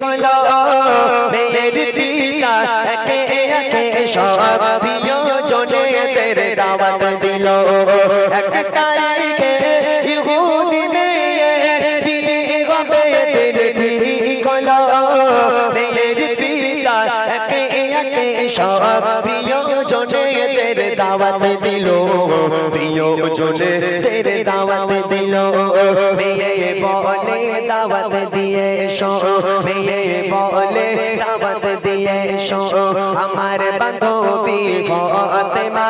কলো ফতেমা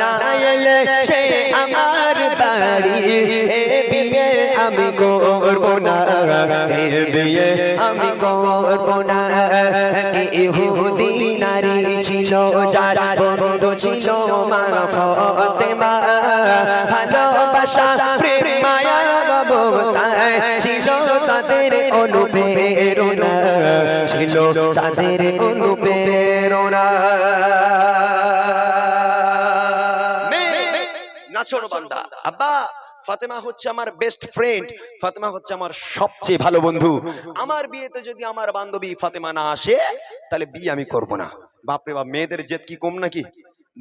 না এলে সে আমার বাড়ি। এ বিয়ে আমি করব না। এ বিয়ে আমি করব না। ইহুদি নারী ছিল, যার বন্ধু ছিল মা ফতেমা। ভালোবাসা, প্রেম, মায়া মমতায় ছিল তাদের অনুপ্রেরণা। ছিল তাদের অনুপ্রেরণা। নাচর বান্দা। আব্বা ফাতেমা হচ্ছে আমার বেস্ট ফ্রেন্ড ফাতেমা হচ্ছে আমার সবচেয়ে ভালো বন্ধু। আমার বিয়েতে যদি আমার বান্ধবী ফাতেমা না আসে তাহলে বিয়ে আমি করব না। বাপরে বাপ মেয়েদের জেদ কি কম নাকি?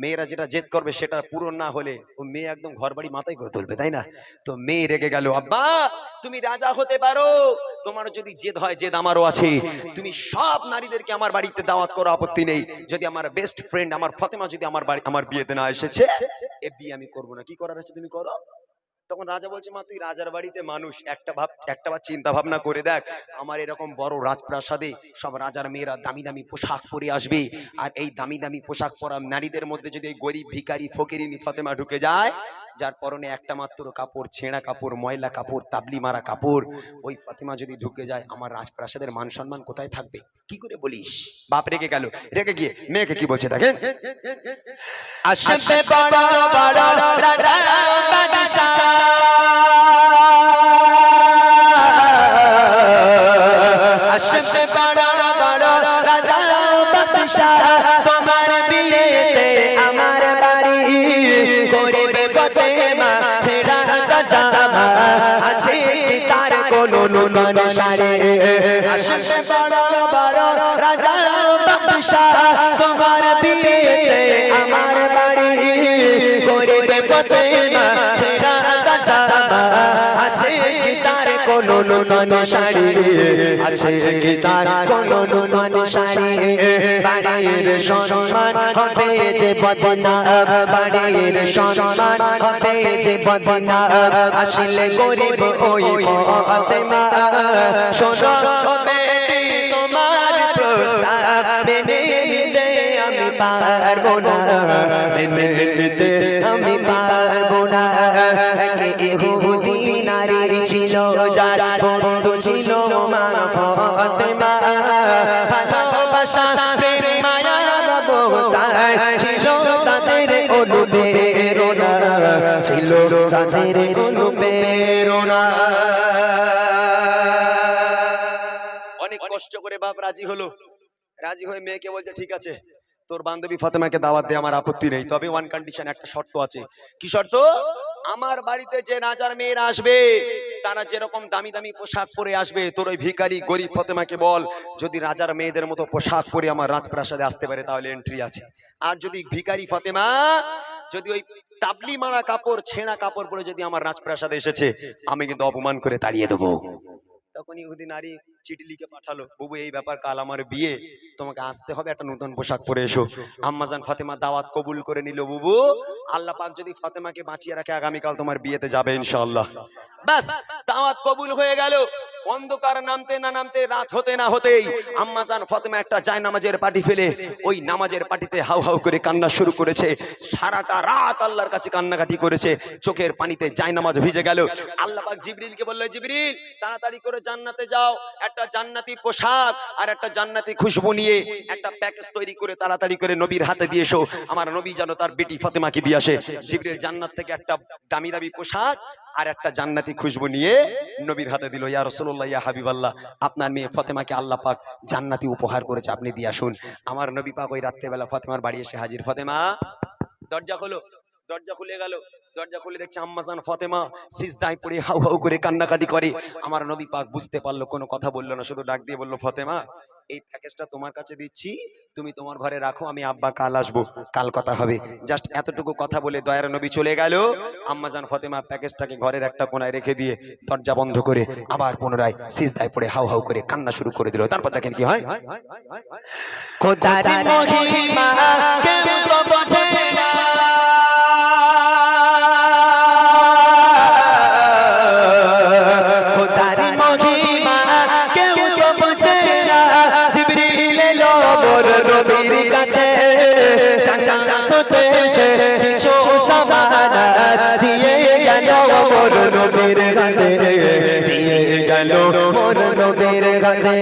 মেয়েরা যেটা জেদ করবে সেটা পূরণ না হলে ও মেয়ে একদম ঘর বাড়ি মাথায় করে তুলবে, তাই না? তো মেয়ে রেগে গেল, আব্বা, তুমি রাজা হতে পারো। তোমার যদি জেদ হয়, জেদ আমারও আছে। তুমি সব নারীদেরকে আমার বাড়িতে দাওয়াত করো, আপত্তি নেই। যদি আমার বেস্ট ফ্রেন্ড আমার ফতেমা যদি আমার বাড়ি, আমার বিয়েতে না এসেছে, এ বিয়ে আমি করব না। কি করার আছে তুমি করো? তখন রাজা বলছে, মা, তুই রাজার বাড়িতে মানুষ, একটা ভাব, একটা বার চিন্তা ভাবনা করে দেখ, আমার এরকম বড় রাজপ্রাসাদে সব রাজার মেয়েরা দামি দামি পোশাক পরে আসবে, আর এই দামি দামি পোশাক পরা নারীদের মধ্যে যদি গরিব ভিকারি ফকিরিনী ফাতেমা ঢুকে যায় যার পরনে একটা মাত্র কাপড়, ছেঁড়া কাপড়, ময়লা কাপড়, তাবলি মারা কাপড়। ওই ফাতেমা যদি ঢুকে যায়, আমার রাজপ্রাসাদের মান সম্মান কোথায় থাকবে? কি করে বলিস? বাপ রেগে গেল। রেগে গিয়ে মেয়েকে কি বলছে দেখেন? আসবে বড় ফতেমা, ছেড়া জামা, আছে কি তার কোনো নূতন শাড়ি? বড় বড় রাজা বাদশাহ, তোমার বিয়েতে আমার বাড়ি। করিবে ফতেমা, ছেড়া জামা, আছে কি কোনো নূতন শাড়ি আছে কি তার কোনো নূতন শাড়ি? বাড়ির সম্মান হবে যে বদনা বাড়ির সম্মান হবে যে বদনা। আসলে গরিব ওই ফতেমা। শোনো বেটি তোমার প্রস্তাব মেনে নিতে আমি পারব না। মেনে নিতে আমি পারব না। কে ইহুদি নারী ছিল, যার বন্ধু ছিল অনেক কষ্ট করে বাপ রাজি হলো। রাজি হয়ে মেয়েকে বলছে, ঠিক আছে, তোর বান্ধবী ফাতেমাকে দাওয়াত দে, আমার আপত্তি নেই। তবে ওয়ান কন্ডিশন একটা শর্ত আছে। কি শর্ত? আমার বাড়িতে যে রাজার মেয়েরা আসবে, তারা যেরকম দামি দামি পোশাক পরে আসবে, তোর ওই ভিকারি গরিব ফতেমাকে বল, যদি রাজার মেয়েদের মতো পোশাক পরে আমার রাজপ্রাসাদে আসতে পারে, তাহলে এন্ট্রি আছে। আর যদি ভিকারি ফতেমা, যদি ওই তাবলি মারা কাপড়, ছেঁড়া কাপড় পরে যদি আমার রাজপ্রাসাদে এসেছে, আমি কিন্তু অপমান করে তাড়িয়ে দেবো। তখন ইহুদি নারী চিঠি লিখে পাঠালো, বুবু, এই ব্যাপার কাল আমার বিয়ে, তোমাকে আসতে হবে একটা নতুন পোশাক পরে এসো। আম্মাজান ফাতেমা দাওয়াত কবুল করে নিল, বুবু, আল্লাহ পাক যদি ফাতেমাকে বাঁচিয়ে রাখে, আগামীকাল তোমার বিয়েতে যাবে ইনশাল্লাহ বাস দাওয়াত কবুল হয়ে গেল। অন্ধকার নামতে না নামতে, রাত হতে না হতেই আম্মাজান ফতেমা একটা যায় নামাজের পাটি ফেলে ওই নামাজের পাটিতে হাউ হাউ করে কান্না শুরু করেছে। সারাটা রাত আল্লাহর কাছে কান্নাকাটি করেছে। চোখের পানিতে যায় নামাজ ভিজে গেল। আল্লাহ পাক জিবরিলকে বলল জিবরিল, তাড়াতাড়ি করে জান্নাতে যাও। একটা জান্নাতি পোশাক আর একটা জান্নাতি খুশবু নিয়ে একটা প্যাকেজ তৈরি করে তাড়াতাড়ি করে নবীর হাতে দিয়ে এসো। আমার নবী যেন তার বেটি ফতেমাকে দিয়ে আসে। জিবরিল জান্নাত থেকে একটা দামি দামি পোশাক আর একটা জান্নাতি খুশবু নিয়ে নবীর হাতে দিল, ইয়া রাসূলুল্লাহ, ইয়া হাবিবাল্লাহ, আপনার মেয়ে ফতেমাকে আল্লাহ পাক জান্নাতি উপহার করেছে, আপনি দিয়ে আসুন। আমার নবী পাক ওই রাত্রেবেলা ফাতেমার বাড়ি এসে হাজির। ফতেমা, দরজা খোলো। দরজা খুলে গেল। দরজা খুলে দেখছে আম্মাজান ফতেমা সিজদায় পড়ে হাউ হাউ করে কান্নাকাটি করে। আমার নবী পাক বুঝতে পারল, কোনো কথা বলল না, শুধু ডাক দিয়ে বলল, ফতেমা, এই প্যাকেজটা তোমার কাছে দিচ্ছি, তুমি তোমার ঘরে রাখো, আমি আব্বা কাল আসব, কাল কথা হবে। জাস্ট এতটুকু কথা বলে দয়ার নবী চলে গেল। আম্মাজান ফতেমা প্যাকেজটাকে ঘরের একটা কোনায় রেখে দিয়ে দরজা বন্ধ করে আবার পুনরায় সিজদায় পড়ে হাউ হাউ করে কান্না শুরু করে দিল। তারপর দেখেন কি হয়? মোর নবীর গানে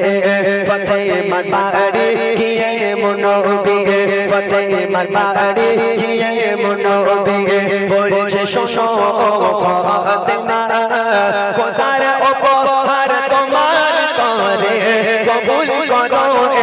ফতে মারবাড়ি, গিয়ে মনোবি ফতে মারবাড়ি, গিয়ে মনোবি। বলছে, শোনো ফাতেমা, খোদার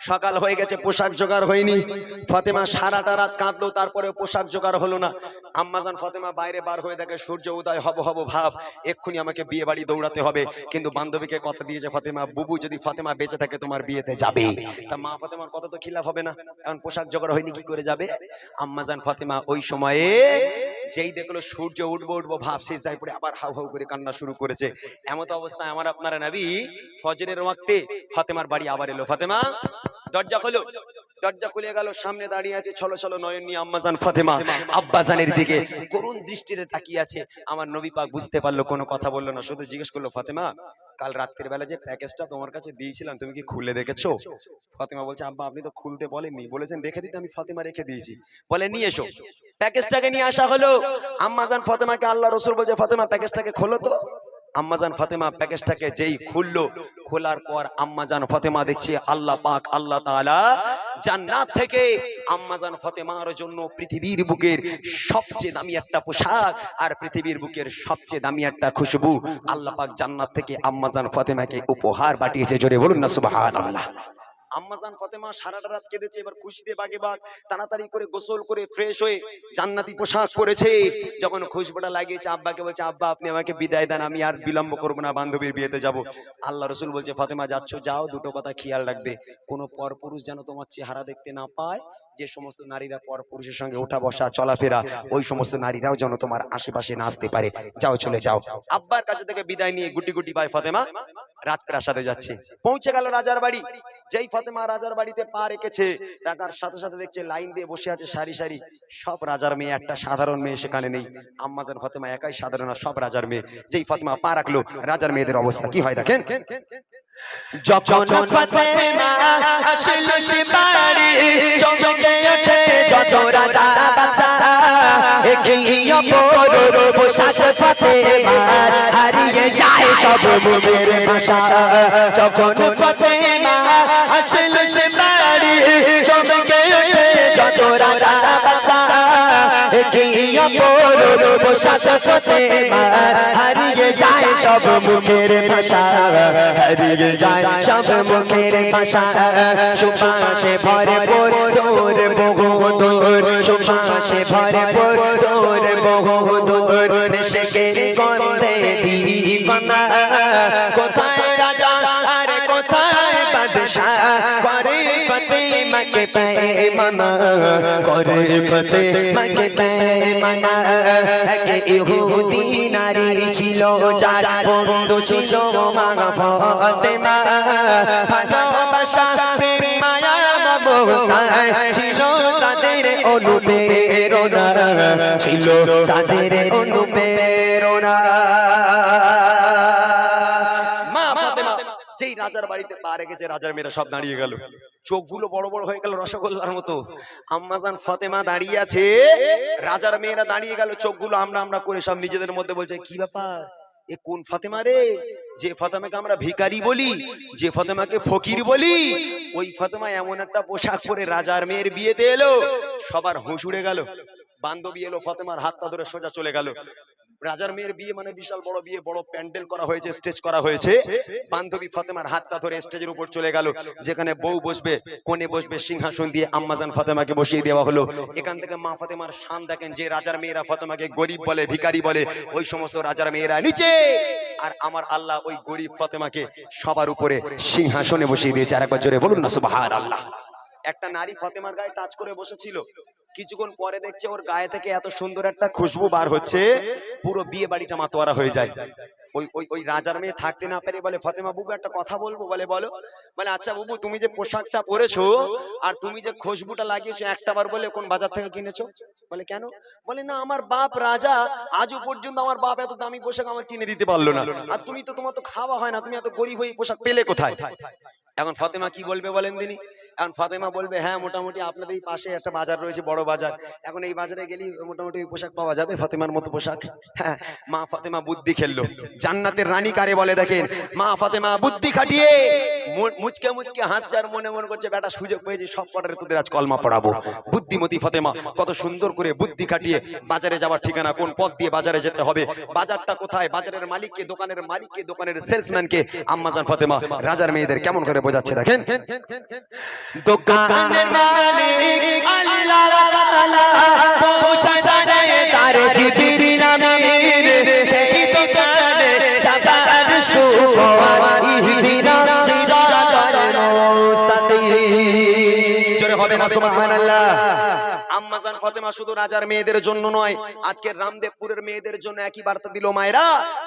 সকাল হয়ে গেছে, পোশাক জোগাড় হয়নি। ফতেমা সারাটা রাত কাঁদলো তারপরে পোশাক জোগাড় হলো না। আম্মাজান ফতেমা বাইরে বার হয়ে দেখে সূর্য উদয়, হব হব ভাব, এক্ষুনি আমাকে বিয়ে বাড়ি দৌড়াতে হবে। কিন্তু বান্ধবীকে কথা দিয়েছে ফতেমা, বুবু, যদি ফতেমা বেঁচে থাকে, তোমার বিয়েতে যাবে। তা মা ফতেমার কথা তো খিলাফ হবে না, কারণ পোশাক জোগাড় হয়নি, কি করে যাবে? আম্মাজান ফতেমা ওই সময়ে যেই দেখল সূর্য উঠবো উঠবো ভাব শেষ দায় পড়ে আবার হাউ হাউ করে কান্না শুরু করেছে। এমত অবস্থায় আমার আপনারা নবী ফজরের ওয়াক্তে ফাতেমার বাড়ি আবার এলো। ফাতেমা, দরজা খোলো। দরজা খুলে গেল সামনে দাঁড়িয়ে আছে ছলো ছলো নয়ন নিয়ে আম্মাজান ফাতেমা। আব্বাজানের দিকে করুণ দৃষ্টিতে তাকিয়ে আছে। আমার নবী পাক বুঝতে পারল কোনো কথা বলল না। শুধু জিজ্ঞেস করল ফাতেমা কাল রাত্রির বেলা যে প্যাকেজটা তোমার কাছে দিয়েছিলাম তুমি কি খুলে দেখেছ? ফাতেমা বলছে আব্বা আপনি তো খুলতে বলেননি। বলেছেন রেখে দিতে আমি ফাতেমা রেখে দিয়েছি। বলে নিয়ে এসো। প্যাকেজটাকে নিয়ে আসা হলো। আম্মাজান ফাতেমাকে আল্লাহ রসুল বলছে ফাতেমা প্যাকেজটাকে খোলো তো। আম্মাজান ফাতেমা প্যাকেজটাকে যেই খুললো, খোলার পর আম্মাজান ফাতেমা দেখছি আল্লাহ পাক, আল্লাহ তাআলা জান্নাত থেকে আম্মাজান ফাতেমার জন্য পৃথিবীর বুকের সবচেয়ে দামি একটা পোশাক আর পৃথিবীর বুকের সবচেয়ে দামি একটা খুশবু আল্লাহ পাক জান্নাত থেকে আম্মাজান ফাতেমাকে উপহার পাঠিয়েছে। জোরে বলুন না, সুবহানাল্লাহ। আম্মাজান ফতেমা সারাটা রাত কেঁদেছে, এবার খুশিতে বাগে বাগ, তাড়াতাড়ি করে গোসল করে ফ্রেশ হয়ে জান্নাতি পোশাক পরেছে। যখন খুশবোটা লাগিয়েছে, আব্বাকে বলছে, আব্বা, আপনি আমাকে বিদায় দেন, আমি আর বিলম্ব করব না, বান্ধবীর বিয়েতে যাব। আল্লাহ রসুল বলছে, ফতেমা, যাচ্ছ, যাও, দুটো কথা খেয়াল রাখবে। কোনো পরপুরুষ যেন তোমার চেহারা দেখতে না পায় যে সমস্ত নারীরা পরপুরুষের সঙ্গে ওঠা বসা চলাফেরা ওই সমস্ত নারীরাও যেন তোমার আশেপাশে না আসতে পারে। যাও চলে যাও। আব্বার কাছে থেকে বিদায় নিয়ে গুটি গুটি ভাই ফাতেমা। রাজপ্রাসাদে যাচ্ছে। পৌঁছে গেল রাজার বাড়ি। যেই ফাতেমা রাজার বাড়িতে পা রেখেছে রাজার সাথে সাথে দেখছে লাইন দিয়ে বসে আছে সারি সারি। সব রাজার মেয়ে একটা সাধারণ মেয়ে সেখানে নেই। আম্মাজান ফাতেমা একাই সাধারণ সব রাজার মেয়ে। যেই ফাতেমা পা রাখল রাজার মেয়েদের অবস্থা কি হয় দেখেন? যখন ফাতেমা আসলো সে বাড়ি চমকে ওঠে যত রাজা বাদশা। এগিয়ে অপর পোশাক ফাতেমা হারিয়ে যায় সব মুখের ভাষা যখন ফাতেমা আসলো সে বাড়ি চমকে ওঠে যত রাজা বাদশা এগিয়ে অপর হারিয়ে যায় সব মুখের ভাষা, হারিয়ে যায় সব মুখের ভাষা। সুবাসে ভরে পর তোর বহুদূর সুবাসে ভরে পর তোর বহুদূর দেশের গন্ধে দিবানা, কোথায় রাজা আর কোথায় বাদশাহ? করে ফতেমাকে পেমানা করে ফতেমাকে পেমানা এক ইহুদি নারী ছিল, যার বন্ধু ছিল মা ফতেমা। ভালোবাসা, প্রেম, মায়া মমতা ছিল তাদের অনুপ্রেরণা। ছিল তাদের অনুপ্রেরণা। মা যেই রাজার বাড়িতে পা রেখেছে, রাজার মেয়েরা সব দাঁড়িয়ে গেল। চোখগুলো বড় বড় হয়ে গেল রসগোল্লার মতো। আম্মাজান ফাতেমা দাঁড়িয়ে আছে, রাজার মেয়েরা দাঁড়িয়ে গেল, চোখগুলো আমরা আমরা করে সব নিজেদের মধ্যে বলছে, কি ব্যাপার? এ কোন ফাতেমা রে? যে ফাতেমাকে আমরা ভিখারি বলি, যে ফাতেমাকে ফকির বলি, ওই ফাতেমা এমন একটা পোশাক পরে রাজার মেয়ের বিয়েতে এলো, সবার হুঁশ উড়ে গেল। বান্ধবী এলো ফাতেমার হাতটা ধরে সোজা চলে গেল। রাজার মেয়ের বিয়ে মানে বিশাল বড় বিয়ে বড় প্যান্ডেল করা হয়েছে স্টেজ করা হয়েছে। বান্ধবী ফাতেমার হাতটা ধরে স্টেজের উপর চলে গেল যেখানে বউ বসবে কোণে বসবে সিংহাসন দিয়ে আম্মাজান ফাতেমাকে বসিয়ে দেওয়া হলো। এখান থেকে মা ফাতেমার শান দেখেন যে রাজার মেয়েরা ফাতেমাকে গরিব বলে ভিখারি বলে ওই সমস্ত রাজার মেয়েরা নিচে! আর আমার আল্লাহ ওই গরিব ফাতেমাকে সবার উপরে সিংহাসনে বসিয়ে দিয়েছে। আর একবার জোরে বলুন না সুবহান আল্লাহ একটা নারী ফাতেমার গায়ে টাচ করে বসেছিল। কিছুক্ষণ পরে দেখছে ওর গায়ে থেকে এত সুন্দর একটা খুশবু বার হচ্ছে। পুরো বিয়ে বাড়িটা মাতোয়ারা হয়ে যায়। ওই ওই ওই রাজার মেয়ে থাকতে না পেরে বলে, ফাতেমা বুবু, একটা কথা বলব? বলে, বলো। বলে আচ্ছা বুবু, তুমি যে পোশাকটা পরেছো আর তুমি যে খুশবুটা লাগিয়েছো একটা বার বলে কোন বাজার থেকে কিনেছো? বলে, কেন? বলে, না, আমার বাপ রাজা, আজও পর্যন্ত আমার বাপ এত দামি পোশাক আমার কিনে দিতে পারল না। আর তুমি তো তোমার তো খাওয়া হয় না, তুমি এত গরিব হয়ে পোশাক পেলে কোথায়? এখন ফাতেমা কি বলবে বলেন দিনি এখন ফাতেমা বলবে হ্যাঁ মোটামুটি আপনাদের এই পাশে একটা বাজার রয়েছে বড় বাজার। এখন এই বাজারে গেলে মোটামুটি পোশাক পাওয়া যাবে ফাতেমার মতো পোশাক। হ্যাঁ মা ফাতেমা বুদ্ধি খেললো। জান্নাতের রানী কারে বলে দেখেন? মা ফাতেমা বুদ্ধি খাটিয়ে মুচকে মুচকে হাসছে আর মনে মনে করছে বেটা সুযোগ পেয়েছে সব কটারে তোদের আজ কলমা পড়াবো। বুদ্ধিমতী ফাতেমা কত সুন্দর করে বুদ্ধি খাটিয়ে বাজারে যাওয়ার ঠিকানা কোন পথ দিয়ে বাজারে যেতে হবে? বাজারটা কোথায়? বাজারের মালিককে দোকানের মালিককে দোকানের সেলসম্যানকে। আম্মাজান ফাতেমা রাজার মেয়েদের কেমন করে বোঝাচ্ছে দেখেন। দোকানের মালিক আল্লাহ তাআলা পৌঁছা যায় তার জিবরিল সেই দোকানে যাবার সুবহান ইহদিনাস সিরাতাল মুস্তাকিম জোরে হবে না সুবহানাল্লাহ। আম্মাজান ফাতেমা শুধু রাজার মেয়েদের জন্য নয় আজকের রামদেবপুরের মেয়েদের জন্য একই বার্তা দিল মায়েরা,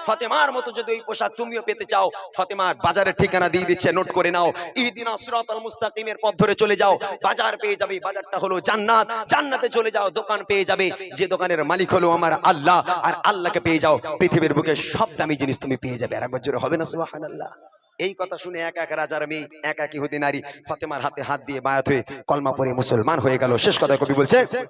ফাতেমার মতো যদি ওই পোশাক তুমিও পেতে চাও, ফাতেমার বাজারের ঠিকানা দিয়ে দিচ্ছে, নোট করে নাও, ইহদিনা সিরাতাল মুস্তাকিমের পথ ধরে চলে যাও, বাজার পেয়ে যাবে, বাজারটা হলো জান্নাত, জান্নাতে চলে যাও, দোকান পেয়ে যাবে, যে দোকানের মালিক হলো আমার আল্লাহ, আর আল্লাহকে পেয়ে যাও, পৃথিবীর বুকে সব দামি জিনিস তুমি পেয়ে যাবে, আর একবার জোরে হবে না, সুবহানাল্লাহ। এই কথা শুনে এক এক রাজার মেয়ে, এক এক ইহুদি নারী ফাতেমার হাতে হাত দিয়ে বায়াত হয়ে কলমা পরে মুসলমান হয়ে গেল। শেষ কথা কবি বলছে যায়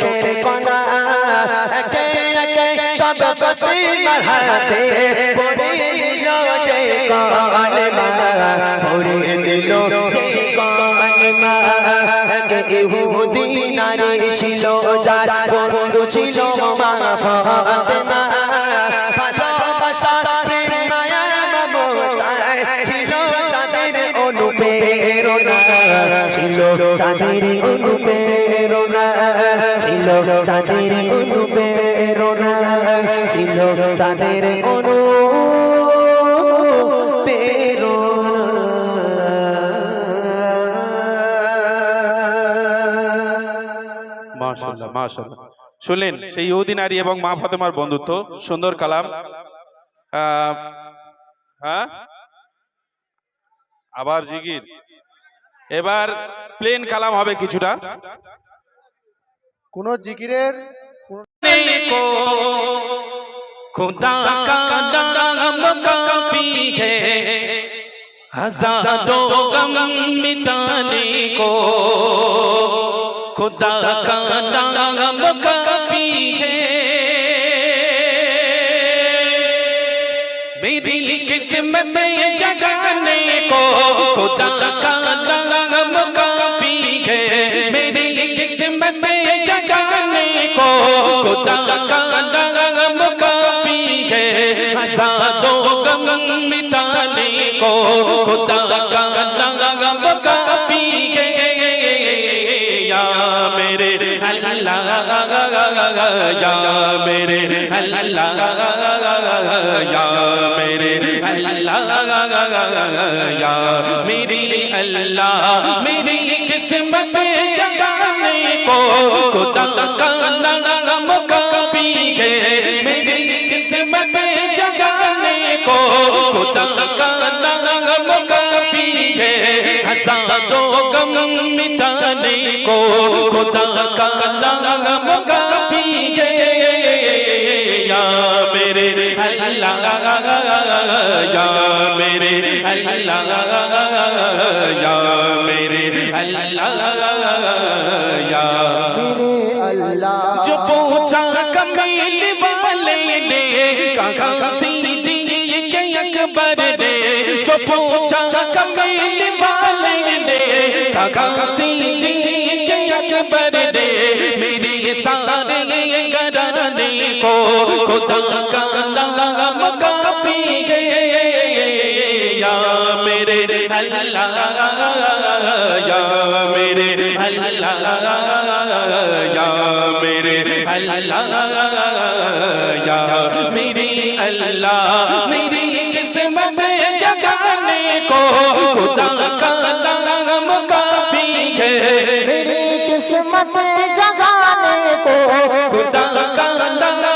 চোখের কণা, একে একে সব ফাতিমার হাতে পড়ে দিল যে কলমা পড়ে দিল যে কলমা কে ইহুদি নারী ছিল, যার বন্ধু ছিল মা ফাতেমা। ভালোবাসা, প্রেম, মায়া, মমতায় ছিল তাদের অনুপ্রেরণা। ছিল তাদের তাদের অনুপ্রেরণা ছিল তাদের মাশাআল্লাহ শুনলেন, সেই ইহুদি নারী এবং মা ফাতেমার বন্ধুত্ব, সুন্দর কালাম। হ্যাঁ আবার জিগির এবার প্লেন কালাম হবে কিছুটা। কোন জিকিরের को खुदा का नाम काफी है हजारों गम मिटाने को खुदा का नाम काफी है मेरी किस्मत जगाने को खुदा का नाम गम मिटाने को खुदा का नाम काफी है या मेरे अल्लाह या मेरे अल्लाह या मेरे अल्लाह या मेरे अल्लाह मेरी किस्मत जगाने को खुदा का नाम हजारों गम मिटाने को खुदा का नाम काफी है या मेरे अल्लाह या मेरे अल्लाह या मेरे अल्लाह या जो पूछा कमील वाले ने कहा सीधी के अकबर ने जो पूछा अकबर ने मेरे सारे घराने को खुदा का नाम काफी है या मेरे अल्लाह या मेरे अल्लाह या मेरे अल्लाह या मेरी अल्लाह मेरी किस्मत जगाने को खुदा का किस्मत जगाने को खुदा का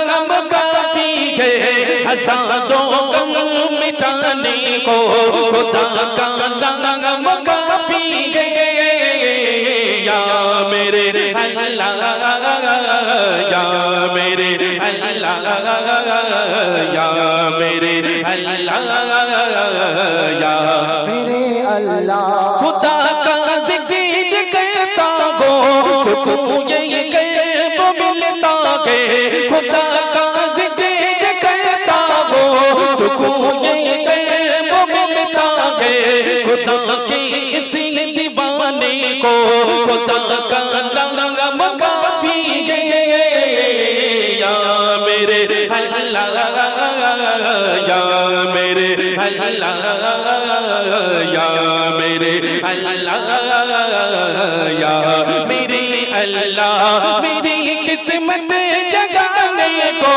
नाम काफी है हजारों गम मिटाने को खुदा का नाम काफी है या मेरे अल्लाह या मेरे अल्लाह या मेरे अल्लाह या मेरे अल्लाह खुदा سکون یہی قلب ملتا ہے خدا کا ذکر کرتا ہو سکون یہی قلب ملتا ہے خدا کے اسی دیوانے کو خدا کا لغم کافی ہے یا میرے اللہ یا میرے اللہ یا किस्मत जगाने को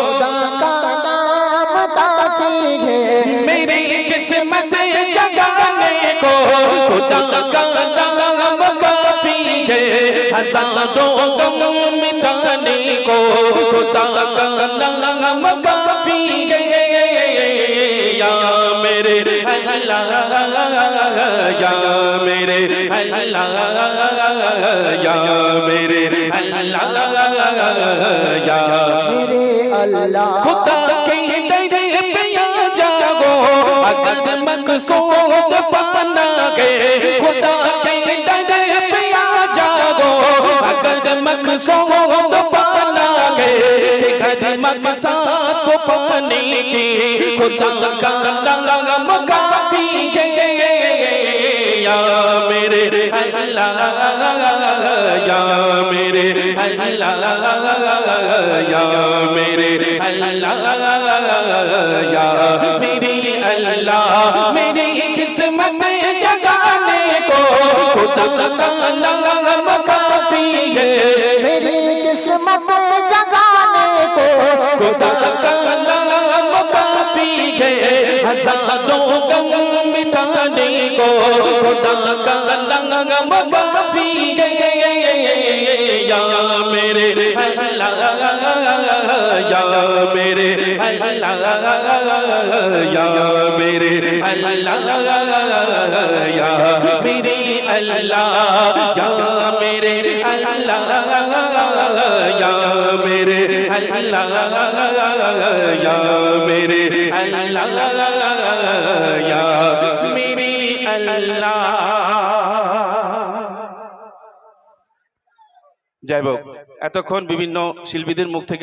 खुदा का नाम काफी है मेरी किस्मत जगाने को खुदा का नाम काफी है हजारों गम मिटाने को खुदा का नाम अल्लाह या मेरे अल्लाह या मेरे अल्लाह या मेरे अल्लाह खुदा के डरे पे आ जाओ अगर मकसूद पाना के खुदा के डरे पे आ जाओ अगर मकसूद पाना के घर मकसाद को पाने की खुदा का नाम काफी है या मेरे अल्लाह या मेरे अल्लाह या मेरे अल्लाह या मेरी अल्लाह मेरी किस्मत जगाने को खुदा का नाम काफी है खुदा का नाम काफी है हजारों गम मिटाने को खुदा का नाम काफी है या मेरे अल्लाह या मेरे अल्लाह या मेरे अल्लाह या मेरे अल्लाह या मेरे अल्लाह या मेरे अल्लाह या मेरे अल्लाह या मेरी अल्लाह যাই হোক এতক্ষণ বিভিন্ন শিল্পীদের মুখ থেকে